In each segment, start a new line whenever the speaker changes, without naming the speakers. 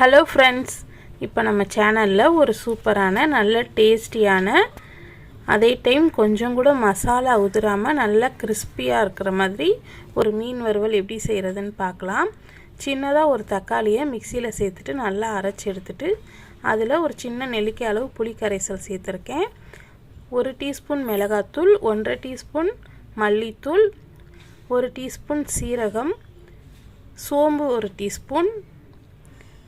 Hello friends இப்போ நம்ம சேனலில் ஒரு சூப்பரான நல்ல டேஸ்டியான அதே டைம் கொஞ்சம் கூட மசாலா உதிராமல் நல்லா கிறிஸ்பியாக இருக்கிற மாதிரி ஒரு மீன் வறுவல் எப்படி செய்கிறதுன்னு பார்க்கலாம். சின்னதாக ஒரு தக்காளியை மிக்சியில் சேர்த்துட்டு நல்லா அரைச்சி எடுத்துட்டு அதில் ஒரு சின்ன நெல்லிக்காய் அளவு புளி கரைசல் சேர்த்துருக்கேன். ஒரு டீஸ்பூன் மிளகாத்தூள் ஒன்றரை டீஸ்பூன் மல்லித்தூள் ஒரு டீஸ்பூன் சீரகம் சோம்பு ஒரு டீஸ்பூன்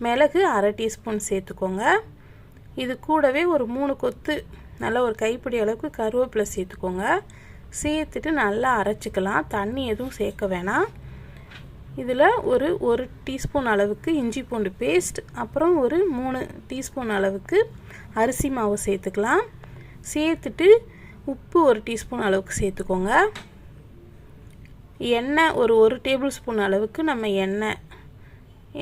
மிளகு அரை டீஸ்பூன் சேர்த்துக்கோங்க. இது கூடவே ஒரு மூணு கொத்து நல்லா ஒரு கைப்பிடி அளவுக்கு கருவேப்பிலை சேர்த்துக்கோங்க. சேர்த்துட்டு நல்லா அரைச்சிக்கலாம். தண்ணி எதுவும் சேர்க்க வேணாம். இதில் ஒரு ஒரு டீஸ்பூன் அளவுக்கு இஞ்சி பூண்டு பேஸ்ட் அப்புறம் ஒரு மூணு டீஸ்பூன் அளவுக்கு அரிசி மாவு சேர்த்துக்கலாம். சேர்த்துட்டு உப்பு ஒரு டீஸ்பூன் அளவுக்கு சேர்த்துக்கோங்க. எண்ணெய் ஒரு ஒரு டேபிள் ஸ்பூன் அளவுக்கு நம்ம எண்ணெய்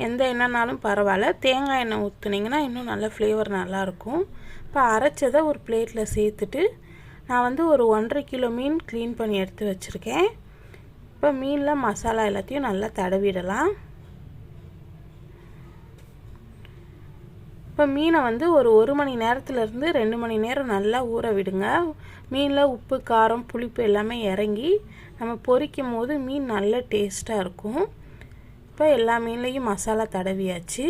எந்த எண்ணெய்னாலும் பரவாயில்ல. தேங்காய் எண்ணெய் ஊற்றுனீங்கன்னா இன்னும் நல்ல ஃப்ளேவர் நல்லாயிருக்கும். இப்போ அரைச்சதை ஒரு பிளேட்டில் சேர்த்துட்டு நான் வந்து ஒரு ஒன்றரை கிலோ மீன் க்ளீன் பண்ணி எடுத்து வச்சுருக்கேன். இப்போ மீனில் மசாலா எல்லாத்தையும் நல்லா தடவிடலாம். இப்போ மீனை வந்து ஒரு ஒரு மணி நேரத்துலேருந்து ரெண்டு மணி நேரம் நல்லா ஊற விடுங்க. மீனில் உப்பு காரம் புளிப்பு எல்லாமே இறங்கி நம்ம பொரிக்கும் போது மீன் நல்ல டேஸ்ட்டாக இருக்கும். இப்போ எல்லா மீன்லேயும் மசாலா தடவியாச்சு.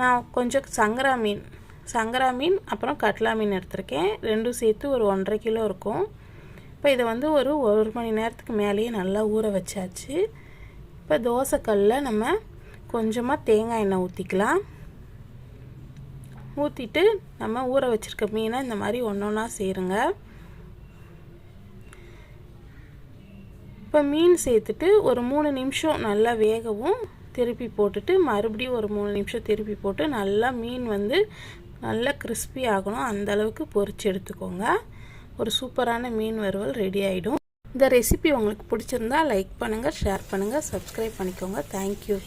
நான் கொஞ்சம் சங்கரா மீன் சங்கரா மீன் அப்புறம் கட்லா மீன் எடுத்திருக்கேன். ரெண்டும் சேர்த்து ஒரு ஒன்றரை கிலோ இருக்கும். இப்போ இதை வந்து ஒரு ஒரு மணி நேரத்துக்கு மேலேயே நல்லா ஊற வச்சாச்சு. இப்போ தோசைக்கல்லில் நம்ம கொஞ்சமாக தேங்காய் எண்ணெய் ஊற்றிக்கலாம் ஊற்றிட்டு நம்ம ஊற வச்சுருக்க மீனை இந்த மாதிரி ஒன்று ஒன்றா சேருங்க. இப்போ மீன் சேர்த்துட்டு ஒரு மூணு நிமிஷம் நல்லா வேகவும் திருப்பி போட்டுட்டு மறுபடியும் ஒரு மூணு நிமிஷம் திருப்பி போட்டு நல்லா மீன் வந்து நல்லா கிறிஸ்பி ஆகணும். அந்த அளவுக்கு பொரிச்சு எடுத்துக்கோங்க. ஒரு சூப்பரான மீன் வறுவல் ரெடி ஆகிடும் இந்த ரெசிபி உங்களுக்கு பிடிச்சிருந்தா லைக் பண்ணுங்கள் ஷேர் பண்ணுங்கள் சப்ஸ்கிரைப் பண்ணிக்கோங்க. தேங்க்யூ